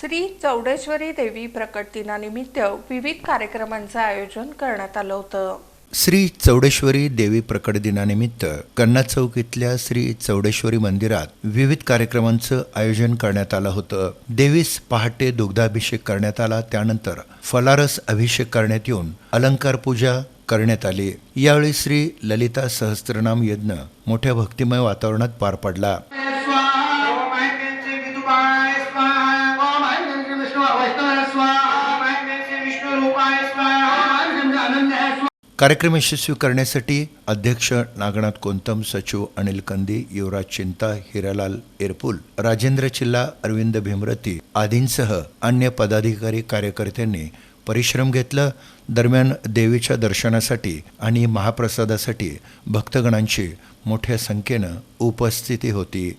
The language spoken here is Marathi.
श्री चौडेश्वरी देवी प्रकट दिनानिमित्त विविध कार्यक्रमांचं आयोजन करण्यात आलं होतं. श्री चौडेश्वरी देवी प्रकट दिनानिमित्त कन्ना चौक इथल्या श्री चौडेश्वरी मंदिरात विविध कार्यक्रमांचं आयोजन करण्यात आलं होतं. देवीस पहाटे दुग्धाभिषेक करण्यात आला त्यानंतर फलारस अभिषेक करण्यात येऊन अलंकार पूजा करण्यात आली. यावेळी श्री ललिता सहस्त्रनाम यज्ञ मोठ्या भक्तिमय वातावरणात पार पडला. कार्यक्रम यशस्वी करण्यासाठी अध्यक्ष नागनाथ कोंतम सचिव अनिल कंदी युवराज चिंता हिरालाल एरपूल राजेंद्र चिल्ला अरविंद भीमरती आदींसह अन्य पदाधिकारी कार्यकर्त्यांनी परिश्रम घेतलं. दरम्यान देवीच्या दर्शनासाठी आणि महाप्रसादासाठी भक्तगणांची मोठ्या संख्येनं उपस्थिती होती.